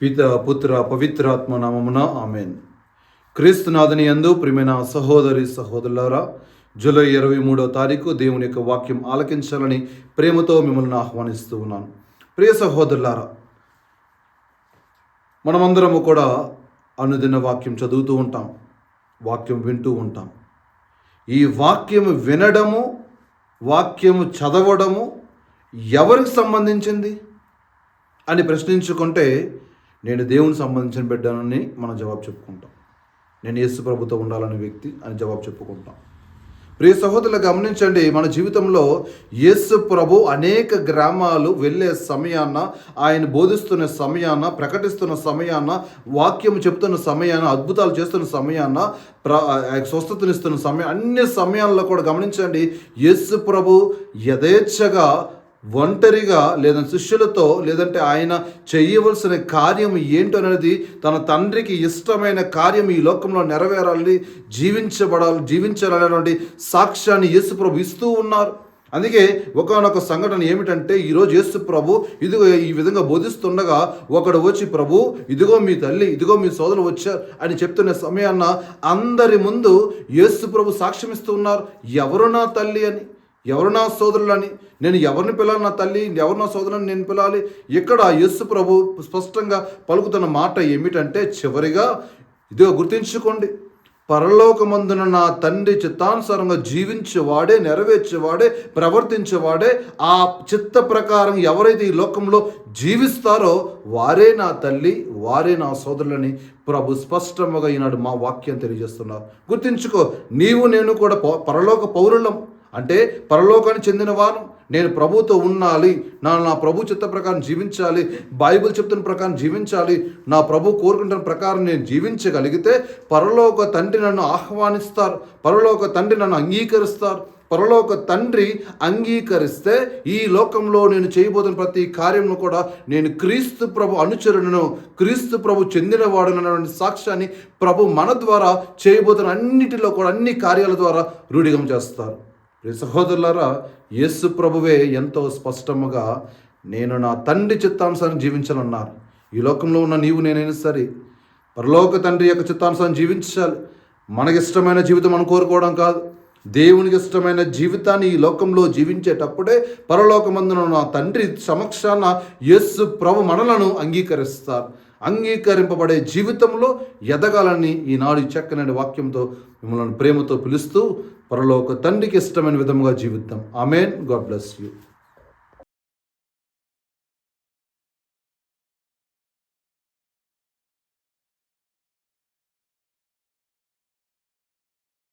పిత పుత్ర పవిత్రాత్మ నామమున ఆమెన్. క్రీస్తునాథని యందు ప్రియమైన సహోదరి సహోదరులారా జూలై ఇరవై మూడో తారీఖు దేవుని యొక్క వాక్యం ఆలకించాలని ప్రేమతో మిమ్మల్ని ఆహ్వానిస్తూ ఉన్నాను. ప్రియ సహోదరులారా మనమందరము కూడా అనుదిన వాక్యం చదువుతూ ఉంటాం వాక్యం వింటూ ఉంటాం. ఈ వాక్యము వినడము వాక్యము చదవడము ఎవరికి సంబంధించింది అని ప్రశ్నించుకుంటే నేను దేవునికి సంబంధించిన బిడ్డనని మనం జవాబు చెప్పుకుంటాం. నేను యేసు ప్రభుతో ఉండాలనే వ్యక్తి అని జవాబు చెప్పుకుంటాం. ప్రియ సహోదరులు గమనించండి మన జీవితంలో యేసు ప్రభు అనేక గ్రామాలు వెళ్ళే సమయాన ఆయన బోధిస్తున్న సమయాన ప్రకటిస్తున్న సమయాన వాక్యం చెప్తున్న సమయాన అద్భుతాలు చేస్తున్న సమయాన ప్ర స్వస్థతనిస్తున్న సమయం అన్ని సమయాల్లో కూడా గమనించండి యేసు ప్రభు యథేచ్ఛగా ఒంటరిగా లేదా శిష్యులతో లేదంటే ఆయన చేయవలసిన కార్యం ఏంటో అనేది తన తండ్రికి ఇష్టమైన కార్యం ఈ లోకంలో నెరవేరాలని జీవించబడాలి జీవించాలనేటువంటి సాక్ష్యాన్ని యేసు ప్రభు ఇస్తూ ఉన్నారు. అందుకే ఒకనొక సంఘటన ఏమిటంటే ఈరోజు యేసు ప్రభు ఇదిగో ఈ విధంగా బోధిస్తుండగా ఒకడు వచ్చి ప్రభు ఇదిగో మీ తల్లి ఇదిగో మీ సోదరు వచ్చారు అని చెప్తున్న సమయాన్న అందరి ముందు యేసు ప్రభు సాక్ష్యమిస్తూ ఉన్నారు. ఎవరు నా తల్లి అని. ఎవరు నా సోదరులని? నేను ఎవరిని పిలాలి నా తల్లి? ఎవరు నా సోదరుని నేను పిలాలి? ఇక్కడ యస్సు ప్రభు స్పష్టంగా పలుకుతున్న మాట ఏమిటంటే చివరిగా ఇదిగో గుర్తించుకోండి పరలోకమందున నా తండ్రి చిత్తానుసారంగా జీవించేవాడే నెరవేర్చేవాడే ప్రవర్తించేవాడే ఆ చిత్త ప్రకారం ఎవరైతే ఈ లోకంలో జీవిస్తారో వారే నా తల్లి వారే నా సోదరులని ప్రభు స్పష్టముగా ఈనాడు మా వాక్యం తెలియజేస్తున్నారు. గుర్తించుకో నీవు నేను కూడా పరలోక పౌరులం. అంటే పరలోకానికి చెందినవాను నేను ప్రభుతో ఉండాలి నా నా ప్రభు చిత్త ప్రకారం జీవించాలి బైబిల్ చెప్తున్న ప్రకారం జీవించాలి నా ప్రభు కోరుకుంటున్న ప్రకారం నేను జీవించగలిగితే పరలోక తండ్రి నన్ను ఆహ్వానిస్తారు పరలోక తండ్రి నన్ను అంగీకరిస్తారు పరలోక తండ్రి అంగీకరిస్తే ఈ లోకంలో నేను చేయబోతున్న ప్రతి కార్యమును కూడా నేను క్రీస్తు ప్రభు అనుచరులను క్రీస్తు ప్రభు చెందినవాడునటువంటి సాక్ష్యాన్ని ప్రభు మన ద్వారా చేయబోతున్న అన్నిటిలో కూడా అన్ని కార్యాల ద్వారా రూఢిగం చేస్తారు. సహోదరులారా యేసు ప్రభువే ఎంతో స్పష్టముగా నేను నా తండ్రి చిత్తాంశాన్ని జీవించాలన్నారు. ఈ లోకంలో ఉన్న నీవు నేనైనా సరే పరలోక తండ్రి యొక్క చిత్తాంశాన్ని జీవించాలి. మనకిష్టమైన జీవితం మనం కోరుకోవడం కాదు. దేవునికి ఇష్టమైన జీవితాన్ని ఈ లోకంలో జీవించేటప్పుడే పరలోకమందున నా తండ్రి సమక్షాన యేసు ప్రభు మనలను అంగీకరిస్తారు. అంగీకరింపబడే జీవితంలో ఎదగాలని ఈనాడు చక్కనే వాక్యంతో మిమ్మల్ని ప్రేమతో పిలుస్తూ పరలోక తండ్రికి ఇష్టమైన విధముగా జీవిద్దాం. ఆమెన్. God bless you.